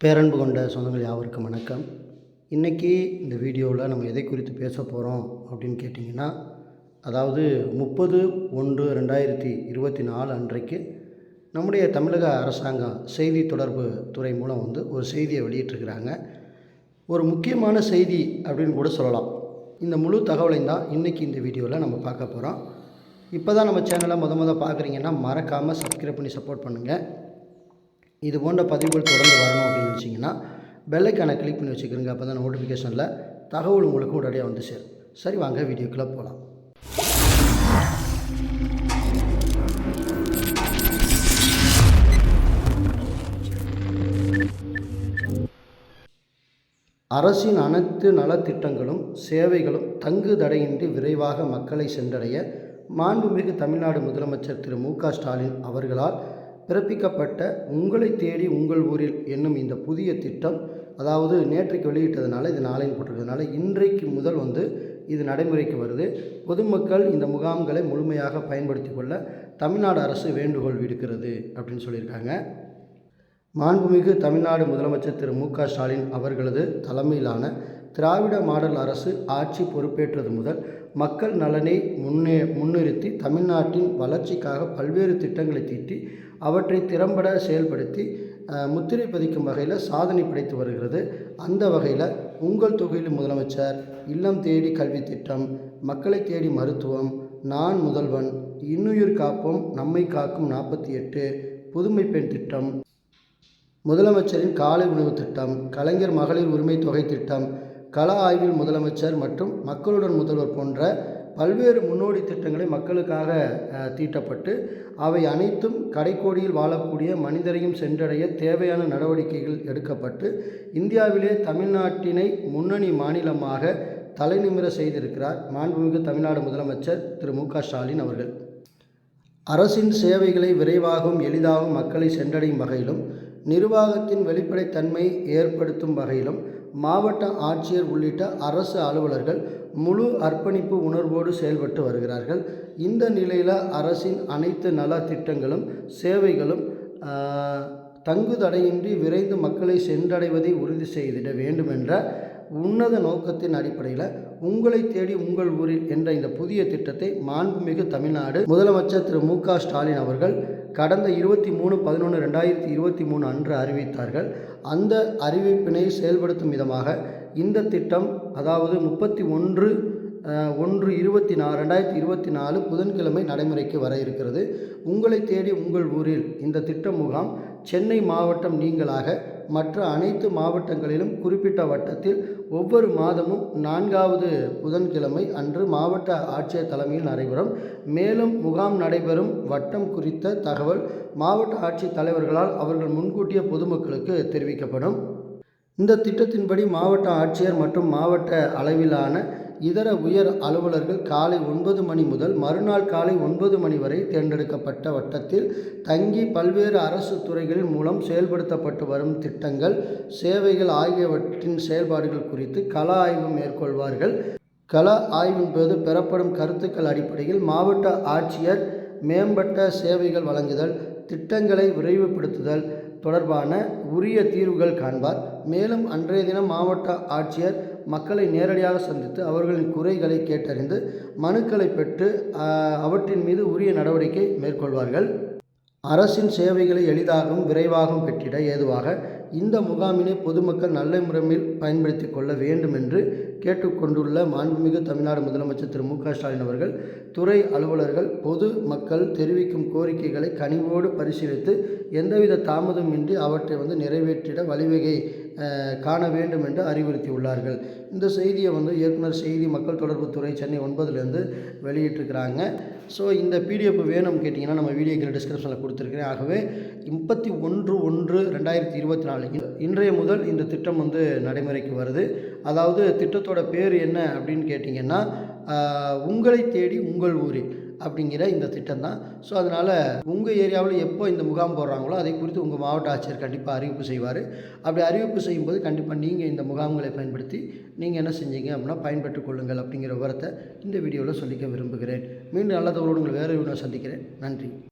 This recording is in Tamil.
பேரன்பு கொண்ட சொந்தங்கள் யாவருக்கும் வணக்கம். இன்றைக்கி இந்த வீடியோவில் நம்ம எதை குறித்து பேச போகிறோம் அப்படின்னு கேட்டிங்கன்னா அதாவது முப்பது ஒன்று ரெண்டாயிரத்தி இருபத்தி நாலு அன்றைக்கு நம்முடைய தமிழக அரசாங்கம் செய்தி தொடர்பு துறை மூலம் வந்து ஒரு செய்தியை வெளியிட்டிருக்கிறாங்க. ஒரு முக்கியமான செய்தி அப்படின்னு கூட சொல்லலாம். இந்த முழு தகவலையும் தான் இன்றைக்கி இந்த வீடியோவில் நம்ம பார்க்க போகிறோம் இப்போ தான் நம்ம சேனலை முத முத பார்க்குறீங்கன்னா மறக்காமல் சப்ஸ்கிரைப் பண்ணி சப்போர்ட் பண்ணுங்கள் இது போன்ற பதிவுகள் தொடர்ந்து வரணும் அப்படின்னு நினச்சிங்கன்னா பெல்லைக்கான கிளிக் பண்ணி வச்சுக்கிறோங்க. அப்போ தான் நோட்டிஃபிகேஷனில் தகவல் உங்களுக்கு உடனடியாக வந்து சேரும். சரி வாங்க வீடியோக்குள்ளே போகலாம் அரசின் அனைத்து நலத்திட்டங்களும் சேவைகளும் தங்கு தடையின்றி விரைவாக மக்களை சென்றடைய மாண்புமிகு தமிழ்நாடு முதலமைச்சர் திரு மு க ஸ்டாலின் அவர்களால் பிறப்பிக்கப்பட்ட உங்களை தேடி உங்கள் ஊரில் என்னும் இந்த புதிய திட்டம் அதாவது நேற்றைக்கு வெளியிட்டதுனால இது நாளையும் போட்டிருக்கிறதுனால இன்றைக்கு முதல் வந்து இது நடைமுறைக்கு வருது. பொதுமக்கள் இந்த முகாம்களை முழுமையாக பயன்படுத்தி கொள்ள தமிழ்நாடு அரசு வேண்டுகோள் விடுக்கிறது அப்படின்னு சொல்லியிருக்காங்க. மாண்புமிகு தமிழ்நாடு முதலமைச்சர் திரு மு க ஸ்டாலின் அவர்களது தலைமையிலான திராவிட மாடல் அரசு ஆட்சி பொறுப்பேற்றது முதல் மக்கள் நலனை முன்னே முன்னிறுத்தி தமிழ்நாட்டின் வளர்ச்சிக்காக பல்வேறு திட்டங்களை தீட்டி அவற்றை திறம்பட செயல்படுத்தி முத்திரை பதிக்கும் வகையில் சாதனை படைத்து வருகிறது. அந்த வகையில் உங்கள் தொகுதியில் முதலமைச்சர் இல்லம் தேடி கல்வி திட்டம் மக்களை தேடி மருத்துவம் நான் முதல்வன் இன்னுயிர் காப்போம் நம்மை காக்கும் நாற்பத்தி எட்டு புதுமை பெண் திட்டம் முதலமைச்சரின் காலை உணவு திட்டம் கலைஞர் மகளிர் உரிமை தொகை திட்டம் கள ஆய்வில் முதலமைச்சர் மற்றும் மக்களுடன் முதல்வர் போன்ற பல்வேறு முன்னோடி திட்டங்களை மக்களுக்காக தீட்டப்பட்டு அவை அனைத்தும் கடைக்கோடியில் வாழக்கூடிய மனிதரையும் சென்றடைய தேவையான நடவடிக்கைகள் எடுக்கப்பட்டு இந்தியாவிலே தமிழ்நாட்டினை முன்னணி மாநிலமாக தலைநிமிர செய்திருக்கிறார் மாண்புமிகு தமிழ்நாடு முதலமைச்சர் திரு மு க ஸ்டாலின் அவர்கள். அரசின் சேவைகளை விரைவாகவும் எளிதாகவும் மக்களை சென்றடையும் வகையிலும் நிர்வாகத்தின் வெளிப்படைத்தன்மை ஏற்படுத்தும் வகையிலும் மாவட்ட ஆட்சியர் உள்ளிட்ட அரசு அலுவலர்கள் முழு அர்ப்பணிப்பு உணர்வோடு செயல்பட்டு வருகிறார்கள். இந்த நிலையில் அரசின் அனைத்து நல திட்டங்களும் சேவைகளும் தங்குதடையின்றி விரைந்து மக்களை சென்றடைவதை உறுதி செய்திட வேண்டுமென்ற உன்னத நோக்கத்தின் அடிப்படையில் உங்களை தேடி உங்கள் ஊரில் என்ற இந்த புதிய திட்டத்தை மாண்புமிகு தமிழ்நாடு முதலமைச்சர் திரு மு க ஸ்டாலின் அவர்கள் கடந்த இருபத்தி மூணு பதினொன்று ரெண்டாயிரத்தி இருபத்தி மூணு அன்று அறிவித்தார்கள். அந்த அறிவிப்பினை செயல்படுத்தும் விதமாக இந்த திட்டம் அதாவது முப்பத்தி ஒன்று ஒன்று இருபத்தி நாலு ரெண்டாயிரத்தி இருபத்தி நாலு புதன்கிழமை நடைமுறைக்கு வர இருக்கிறது. உங்களை தேடி உங்கள் ஊரில் இந்த திட்ட முகாம் சென்னை மாவட்டம் நீங்களாக மற்ற அனைத்து மாவட்டங்களிலும் குறிப்பிட்ட வட்டத்தில் ஒவ்வொரு மாதமும் நான்காவது புதன்கிழமை அன்று மாவட்ட ஆட்சியர் தலைமையில் நடைபெறும். மேலும் முகாம் நடைபெறும். வட்டம் குறித்த தகவல் மாவட்ட ஆட்சித் தலைவர்களால் அவர்கள் முன்கூட்டிய பொதுமக்களுக்கு தெரிவிக்கப்படும். இந்த திட்டத்தின்படி மாவட்ட ஆட்சியர் மற்றும் மாவட்ட அளவிலான இதர உயர் அலுவலர்கள் காலை ஒன்பது மணி முதல் மறுநாள் காலை ஒன்பது மணி வரை தேர்ந்தெடுக்கப்பட்ட வட்டத்தில் தங்கி பல்வேறு அரசு துறைகளின் மூலம் செயல்படுத்தப்பட்டு வரும் திட்டங்கள் சேவைகள் ஆகியவற்றின் செயல்பாடுகள் குறித்து கள ஆய்வு மேற்கொள்வார்கள். கள ஆய்வின் போது பெறப்படும் கருத்துக்கள் அடிப்படையில் மாவட்ட ஆட்சியர் மேம்பட்ட சேவைகள் வழங்குதல் திட்டங்களை விரைவுபடுத்துதல் தொடர்பான உரிய தீர்வுகள் காண்பார். மேலும் அன்றைய தினம் மாவட்ட ஆட்சியர் மக்களை நேரடியாக சந்தித்து அவர்களின் குறைகளை கேட்டறிந்து மனுக்களை பெற்று அவற்றின் மீது உரிய நடவடிக்கை மேற்கொள்வார்கள். அரசின் சேவைகளை எளிதாகவும் விரைவாகவும் பெற்றிட ஏதுவாக இந்த முகாமினை பொதுமக்கள் நல்ல முறையில் பயன்படுத்தி கொள்ள வேண்டும் என்று கேட்டுக்கொண்டுள்ள மாண்புமிகு தமிழ்நாடு முதலமைச்சர் திரு மு க ஸ்டாலின் அவர்கள் துறை அலுவலர்கள் பொது மக்கள் தெரிவிக்கும் கோரிக்கைகளை கனிவோடு பரிசீலித்து எந்தவித தாமதமின்றி அவற்றை வந்து நிறைவேற்றிட வழிவகை காண வேண்டும் என்று அறிவுறுத்தியுள்ளார்கள். இந்த செய்தியை வந்து இயக்குனர் செய்தி மக்கள் தொடர்புத்துறை சென்னை ஒன்பதுலேருந்து வெளியிட்டிருக்கிறாங்க. ஸோ இந்த பிடிஎஃப் வேணும் கேட்டிங்கன்னா நம்ம வீடியோ கீழே டிஸ்கிரிப்ஷனில் கொடுத்துருக்கிறேன். ஆகவே முப்பத்தி ஒன்று ஒன்று ரெண்டாயிரத்தி இருபத்தி நாலு இன்றைய முதல் இந்த திட்டம் வந்து நடைமுறைக்கு வருது. அதாவது திட்டத்தோட பேர் என்ன அப்படின்னு கேட்டிங்கன்னா உங்களை தேடி உங்கள் ஊரில் அப்படிங்கிற இந்த திட்டம் தான் ஸோ அதனால் உங்கள் ஏரியாவில் எப்போ இந்த முகாம் போடுறாங்களோ அதை குறித்து உங்கள் மாவட்ட ஆட்சியர் கண்டிப்பாக அறிவிப்பு செய்வார். அப்படி அறிவிப்பு செய்யும்போது கண்டிப்பாக நீங்கள் இந்த முகாம்களை பயன்படுத்தி நீங்கள் என்ன செஞ்சீங்க அப்படின்னா பயன்பெற்றுக் கொள்ளுங்கள் அப்படிங்கிற விவரத்தை இந்த வீடியோவில் சொல்லிக்க விரும்புகிறேன். மீண்டும் நல்ல தகவலோடு உங்களை வேறு வீடியோ சந்திக்கிறேன். நன்றி.